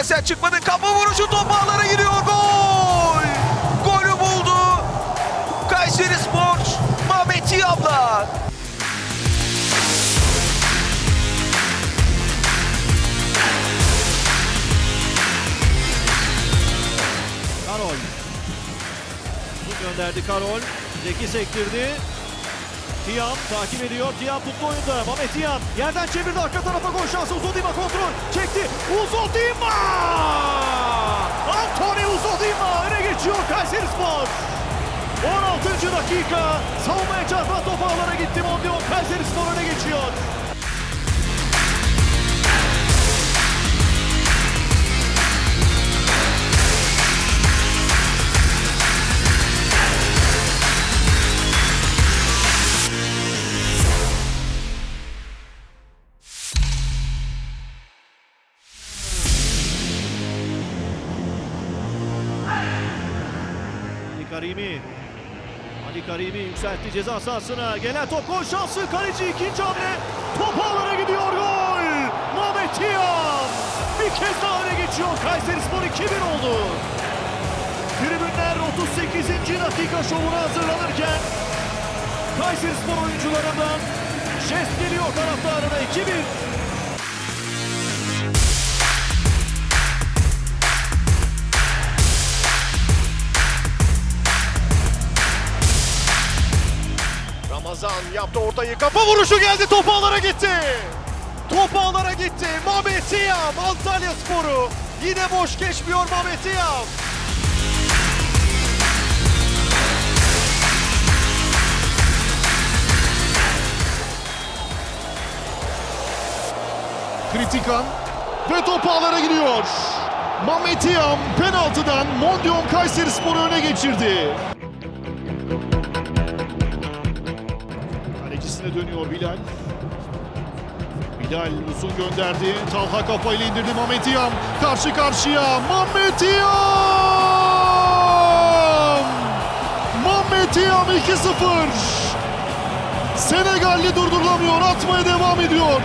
Esensen çıkmadı. Kafa vuruşu top ağlara giriyor. Gol! Golü buldu. Kayseri Spor. Mehmet Yabla. Karol. Uzun gönderdi Karol. Zeki sektirdi. Tiam takip ediyor. Tiam tuttu oyunda. Mehmet Tiam yerden çevirdi arka tarafa gol şansı. Uzodima kontrol. Çekti. Uzodima! Anthony Uzodima öne geçiyor Kayseri Spor. 16. dakika. Savunmaya çarpan top ağlara gitti. Mondial Kayseri Spor öne geçiyor. Ali Karimi yükseltti ceza sahasına. Gelen top gol şansı. Kaleci ikinci hamle. Top ağlara gidiyor gol. Mehmet Tiam. Bir kez daha öne geçiyor. Kayseri Spor 2-1 oldu. Tribünler 38. dakika şovuna hazırlanırken Kayseri Spor oyuncularından jest geliyor taraftarına 2-1. Ramazan yaptı ortayı. Kafa vuruşu geldi. Top ağlara gitti. Top ağlara gitti. Mehmet Yam Antalya Sporu. Yine boş geçmiyor Mehmet Yam. Kritikan ve top ağlara gidiyor. Mametiyam penaltıdan Mondion Kayseri Spor'u öne geçirdi. Dönüyor Bilal. Bilal uzun gönderdi. Talha kafayla indirdi Mametiyam. Karşı karşıya Mametiyam! Mametiyam 2-0. Senegalli durdurulamıyor. Atmaya devam ediyor.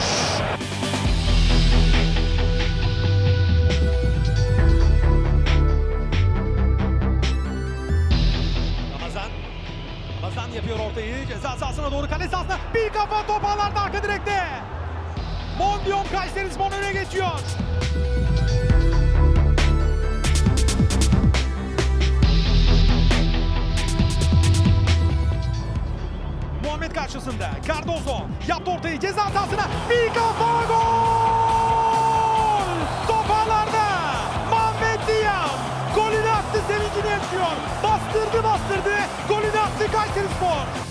Yapıyor ortayı. Ceza sahasına doğru kale sahasına. Bir kafa top ağlarda arka direkte. Mondion Kayseri Spor öne geçiyor. Muhammed karşısında. Cardozo yaptı ortayı ceza sahasına. Bir kafa gol! Top ağlarda. Muhammed Diyam. Golünü attı sevincini yaşıyor. Bastırdı bastırdı. Golünü attı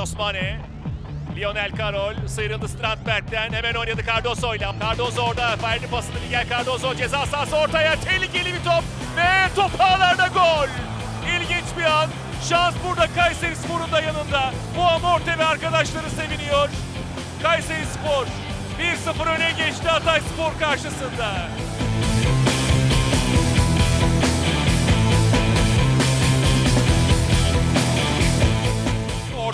Carlos Mane. Lionel Carroll sıyrıldı Strandberg'den hemen oynadı Cardozo'yla. Cardozo orada verdi pasını Miguel Cardozo ceza sahası ortaya tehlikeli bir top ve top ağlarda gol. İlginç bir an. Şans burada Kayseri Spor'un da yanında. Bu Amorte ve arkadaşları seviniyor. Kayseri Spor 1-0 öne geçti Hatay Spor karşısında.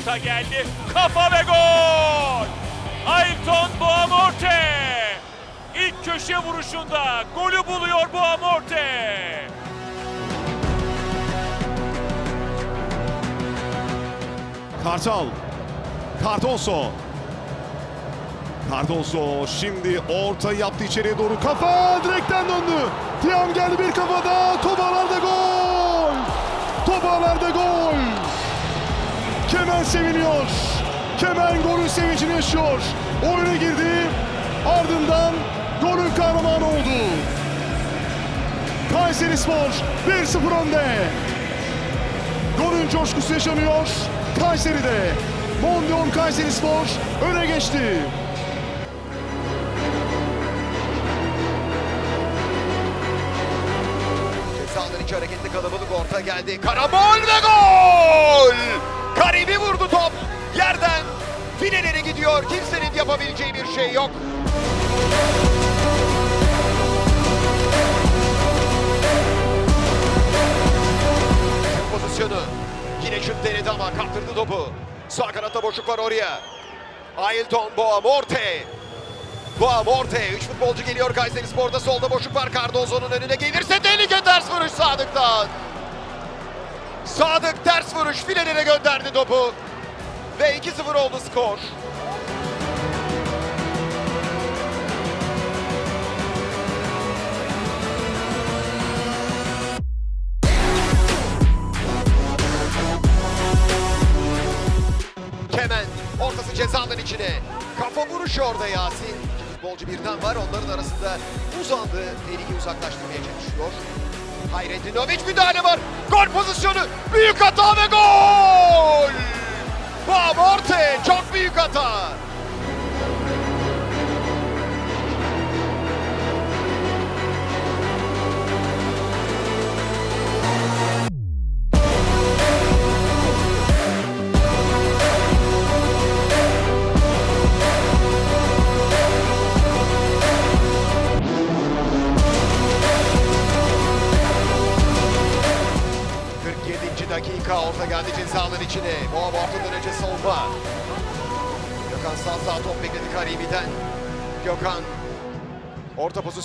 Orta geldi. Kafa ve gol! Ayrton Boamorte! İlk köşe vuruşunda golü buluyor Boamorte! Kartal. Cardoso. Cardoso şimdi orta yaptı içeriye doğru. Kafa direkten döndü. Tiam geldi bir kafada. Top ağlarda gol. Top ağlarda gol. Kemen seviniyor. Kemen golün sevincini yaşıyor. Oyuna girdi. Ardından golün kahramanı oldu. Kayseri Spor 1-0 önde. Golün coşkusu yaşanıyor. Kayseri'de. Mondial Kayseri Spor öne geçti. Cezaların içi hareketli kalabalık orta geldi. Karabol ve gol! Karimi vurdu top. Yerden filelere gidiyor. Kimsenin yapabileceği bir şey yok. Pozisyonu. Yine şut denedi ama kaptırdı topu. Sağ kanatta boşluk var oraya. Ailton, Boğa, Morte. Boğa, Morte. Üç futbolcu geliyor Kayseri Spor'da. Solda boşluk var. Cardozo'nun önüne gelirse tehlike ters vuruş Sadık'tan. Sadık ters vuruş filelere gönderdi topu. Ve 2-0 oldu skor. Kemen ortası cezanın içine. Kafa vuruşu orada Yasin. İki futbolcu birden var. Onların arasında uzandı. Tehlikeyi uzaklaştırmaya çalışıyor. Hayrettin Noviç müdahale var. Gol pozisyonu. Büyük hata ve gol! Bob Orte çok büyük hata.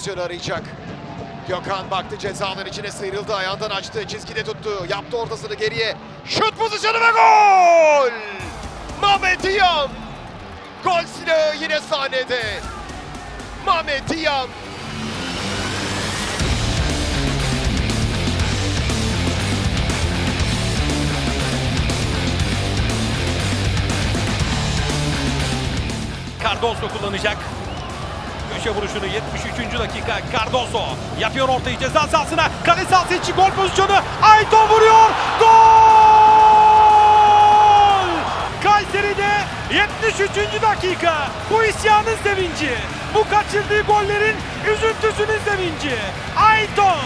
Pozisyonu arayacak. Gökhan baktı cezaların içine sıyrıldı. Ayağından açtı. Çizgide tuttu. Yaptı ortasını geriye. Şut pozisyonu ve gol! Mehmet Diyam. Gol silahı yine sahnede. Mehmet Diyam. Cardoso kullanacak. Köşe vuruşunu 73. dakika Cardoso yapıyor ortayı ceza sahasına. Kale sahası için gol pozisyonu. Ayton vuruyor. Gol! Kayseri'de 73. dakika. Bu isyanın sevinci. Bu kaçırdığı gollerin üzüntüsünün sevinci. Ayton!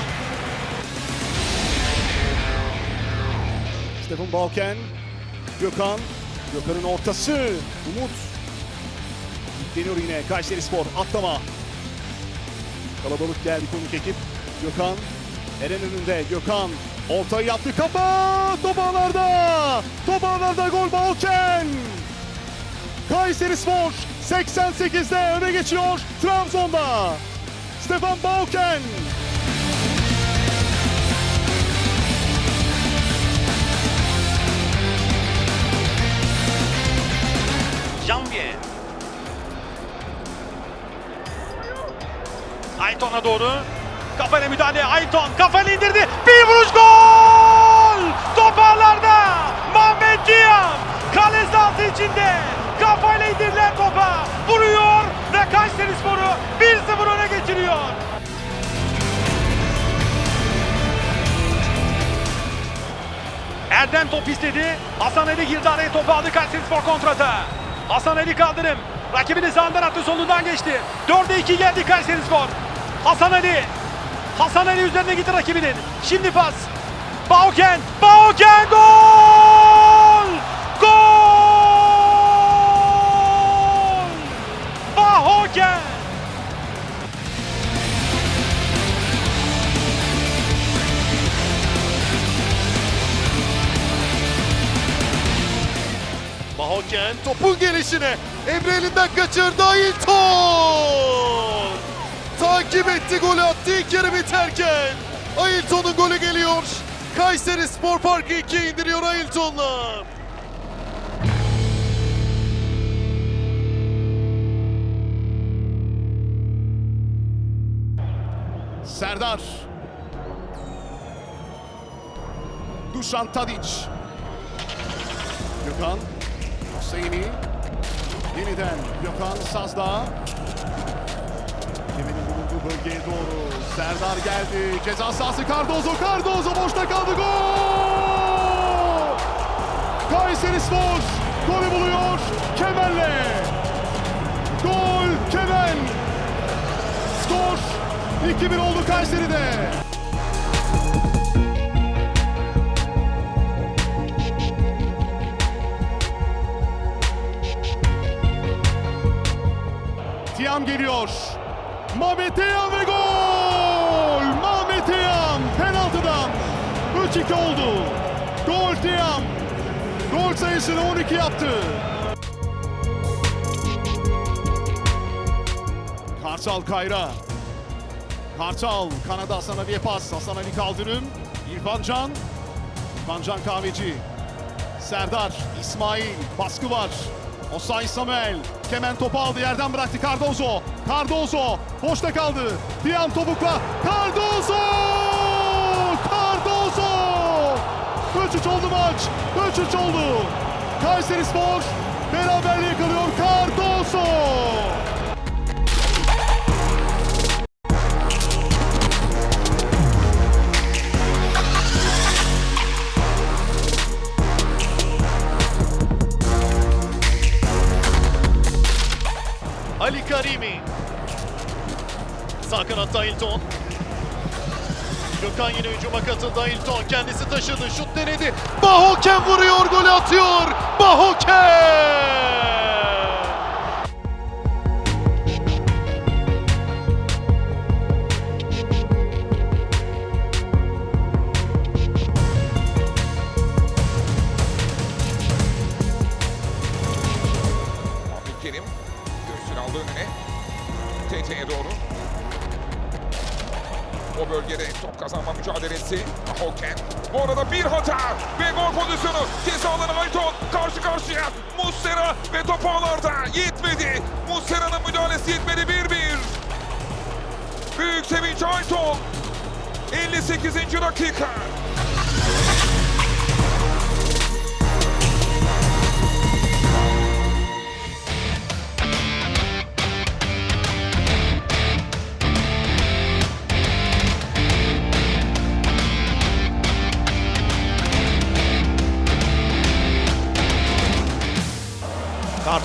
Stefan Balken, Gökhan, Gökhan'ın ortası, Umut. Deniyor yine Kayseri Spor, atlama. Kalabalık geldi konuk ekip. Gökhan, Eren önünde, Gökhan. Ortayı yaptı, kafa! Top ağlarda! Top ağlarda gol Balken! Kayseri Spor 88'de öne geçiyor Trabzon'da. Stefan Balken. Janvier. Ayton'a doğru. Kafayla müdahale. Ayton kafayla indirdi. Bir vuruş gol! Top ağlarda. Mehmet Diyam. Kale sahası içinde. Kafayla indirilen topa vuruyor ve Kayseri Sporu 1-0 öne geçiriyor. Erdem top istedi. Hasan Ali girdi araya topu aldı Kayseri Spor kontrata. Hasan Ali kaldırım. Rakibini sağından attı solundan geçti. 4'e 2 geldi Kayseri Spor. Hasan Ali. Hasan Ali üzerine gitti rakibinin. Şimdi pas. Bauken. Bauken gol! Gol! Bahoken. Mahoken topun gelişine Emre elinden kaçırdı Ailton. Takip etti golü attı ilk yarı biterken. Ailton'un golü geliyor. Kayseri Spor Parkı 2 indiriyor Ailton'la. Serdar. Dušan Tadić. Gökhan. Hüseyin'i. Yeniden Gökhan Sazda. Kemal'in bölgeye doğru. Serdar geldi. Ceza sahası Cardozo. Cardozo boşta kaldı. Gol! Kayseri Spor golü buluyor Kemen'le. Gol Kemen. Skor 2-1 oldu Kayseri'de. Tiam geliyor. Mehmet Tiam ve gol! Mehmet Tiam penaltıdan 3-2 oldu. Gol Tiam. Gol sayısını 12 yaptı. Kartal Kayra. Kartal Kanada Hasan Ali'ye pas. Hasan Ali Kaldırım. İrfan Can. İrfan Can Kahveci. Serdar, İsmail, baskı var. Osay Samuel, Kemen topu aldı, yerden bıraktı Cardozo. Cardozo, boşta kaldı. Tiam topukla, Cardozo! Cardozo! 3-3 oldu maç, 3-3 oldu. Kayseri Spor beraberliği yakalıyor Cardozo! Kanatta Ailton. Gökhan yine hücuma katıldı. Ailton kendisi taşıdı. Şut denedi. Bahoken vuruyor. Golü atıyor. Bahoken!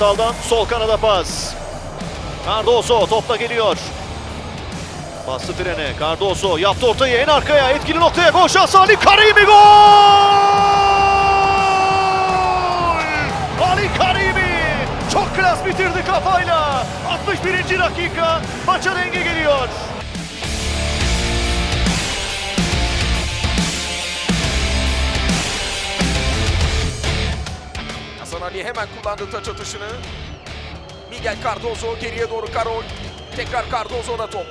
Kartal'dan sol kanada pas. Cardoso topla geliyor. Bastı frene. Cardoso yaptı ortayı en arkaya. Etkili noktaya gol şansı Ali Karimi gol! Ali Karimi çok klas bitirdi kafayla. 61. dakika maça denge geliyor. Hasan Ali hemen kullandı taç atışını. Miguel Cardozo geriye doğru Karol. Tekrar Cardozo'na top.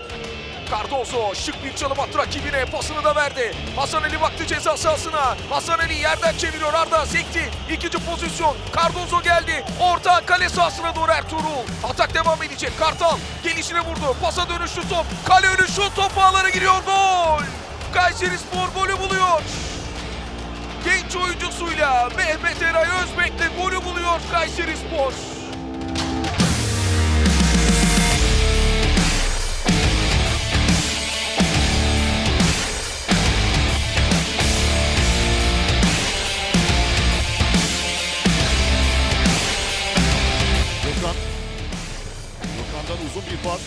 Cardozo şık bir çalım attı rakibine pasını da verdi. Hasan Ali baktı ceza sahasına. Hasan Ali yerden çeviriyor Arda sekti. İkinci pozisyon. Cardozo geldi. Orta kale sahasına doğru Ertuğrul. Atak devam edecek. Kartal gelişine vurdu. Pasa dönüştü top. Kale önü şut top ağlara giriyor. Gol. Kayseri Spor golü buluyor. Genç oyuncusuyla Mehmet Eray Kayseri Spor. Uzun bir pas.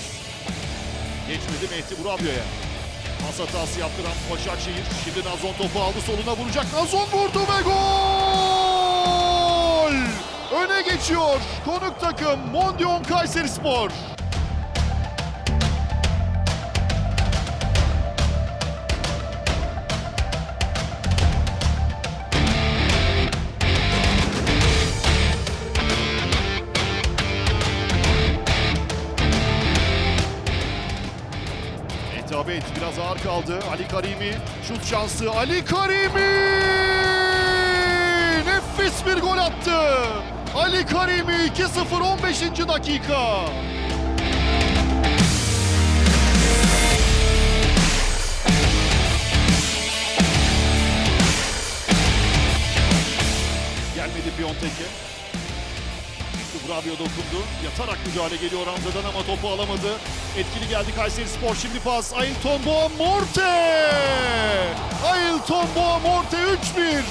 Geçmedi Mehdi Burabyo'ya. Pas hatası yaptıran Başakşehir. Şimdi Nazon topu aldı soluna vuracak. Nazon vurdu ve gol! Öne geçiyor konuk takım Mondion Kayseri Spor. Etabet biraz ağır kaldı. Ali Karimi şut şansı. Ali Karimi! Nefis bir gol attı. Ali Karimi 2-0 15. dakika. Gelmedi Piontek'e. Bravio dokundu. Yatarak müdahale geliyor Hamza'dan ama topu alamadı. Etkili geldi Kayseri Spor. Şimdi pas. Ailton Boğa Morte! Ailton Boğa Morte 3-1.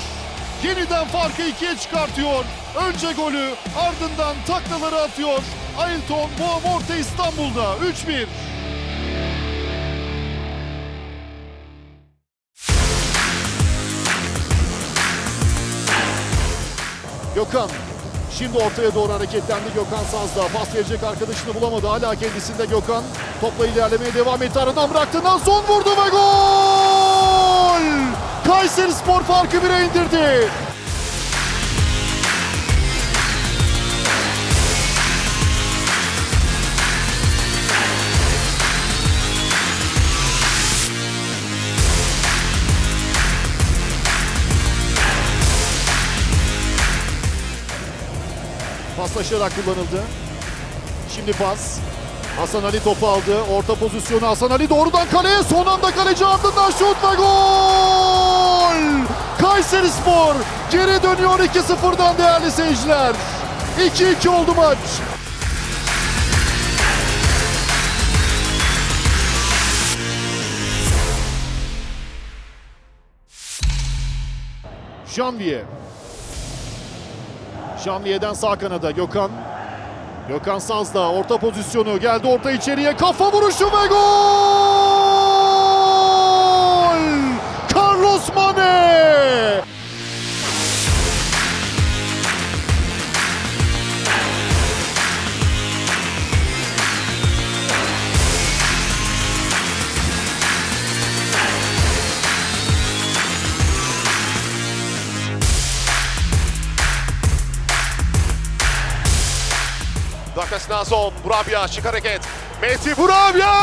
Yeniden farkı ikiye çıkartıyor. Önce golü ardından taklaları atıyor. Ailton Boğa Morte İstanbul'da 3-1. Gökhan şimdi ortaya doğru hareketlendi Gökhan Sazda. Pas verecek arkadaşını bulamadı. Hala kendisinde Gökhan. Topla ilerlemeye devam etti. Aradan bıraktığından son vurdu ve gol! Kayseri Spor farkı 1'e indirdi. Paslaşarak kullanıldı. Şimdi pas. Hasan Ali topu aldı. Orta pozisyonu Hasan Ali doğrudan kaleye. Son anda kaleci ardından şut ve gol! Kayseri Spor geri dönüyor 2-0'dan değerli seyirciler. 2-2 oldu maç. Janvier. Janviye'den sağ kanada Gökhan. Gökhan Sazda orta pozisyonu geldi orta içeriye kafa vuruşu ve gol! Carlos Mane! Dakikasından son. Burabya şık hareket. Messi Burabya!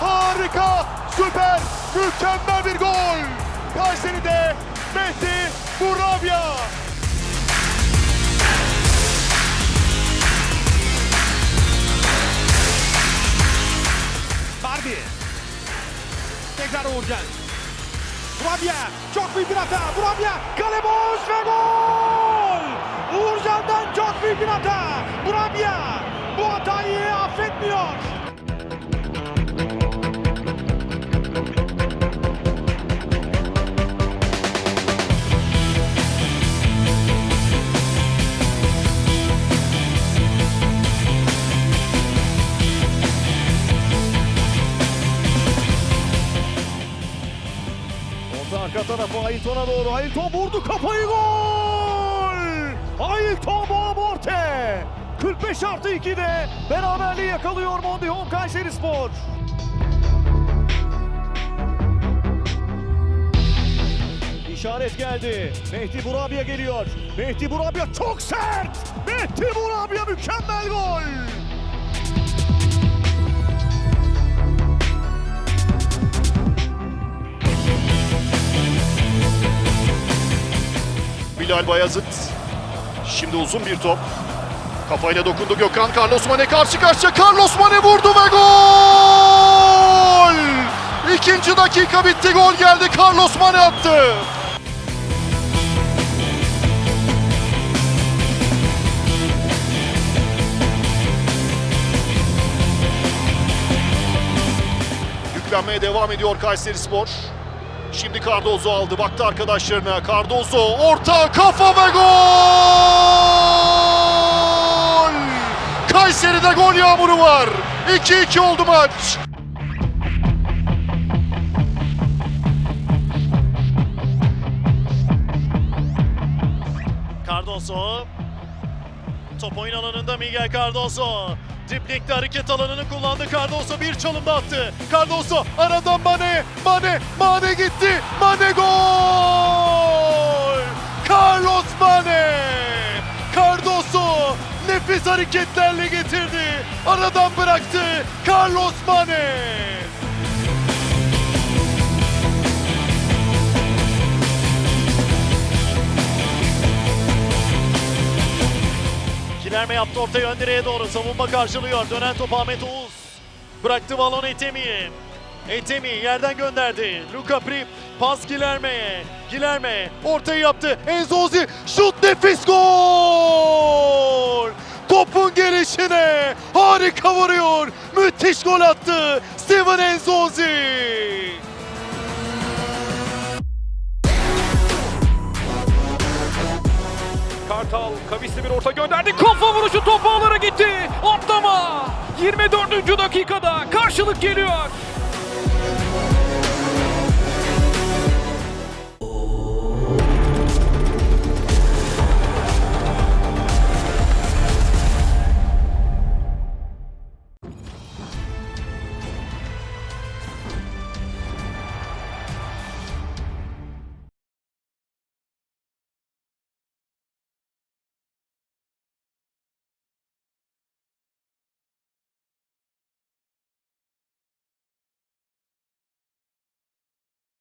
Harika, süper, mükemmel bir gol! Kayseri'de Messi Burabya! Bardi. Tekrar Uğurcan. Burabya. Çok büyük bir hata. Burabya. Kale boş ve gol. Uğurcan'dan çok büyük bir hata. Burabya. Bu hatayı affetmiyor. Orta arka tarafı Ailton'a doğru. Ailton vurdu kafayı gol! 45 artı 2'de beraberliği yakalıyor Mondihon Kayseri Spor. İşaret geldi. Mehdi Burabya geliyor. Mehdi Burabya çok sert. Mehdi Burabya mükemmel gol. Bilal Bayazıt. Şimdi uzun bir top. Kafayla dokundu Gökhan. Carlos Mane karşı karşıya. Carlos Mane vurdu ve gol! İkinci dakika bitti. Gol geldi. Carlos Mane attı. Yüklenmeye devam ediyor Kayseri Spor. Şimdi Cardozo aldı. Baktı arkadaşlarına. Cardozo orta kafa ve gol! Kayseri'de gol yağmuru var. 2-2 oldu maç. Cardoso. Top oyun alanında Miguel Cardoso. Driplikte hareket alanını kullandı. Cardoso bir çalımda attı. Cardoso aradan Mane. Mane. Mane gitti. Mane gol! Carlos Mane! Nefis hareketlerle getirdi. Aradan bıraktı. Carlos Mane! Kilerme yaptı ortaya ön direğe doğru. Savunma karşılıyor. Dönen top Ahmet Oğuz. Bıraktı balon Etemi'ye. Etemi yerden gönderdi. Luka Prip pas Gilerme'ye. Gilerme ortayı yaptı. Enzozi şut nefis gol! Topun gelişine harika vuruyor. Müthiş gol attı. Steven Enzozi. Kartal kavisli bir orta gönderdi. Kafa vuruşu top ağlara gitti. Atlama. 24. dakikada karşılık geliyor.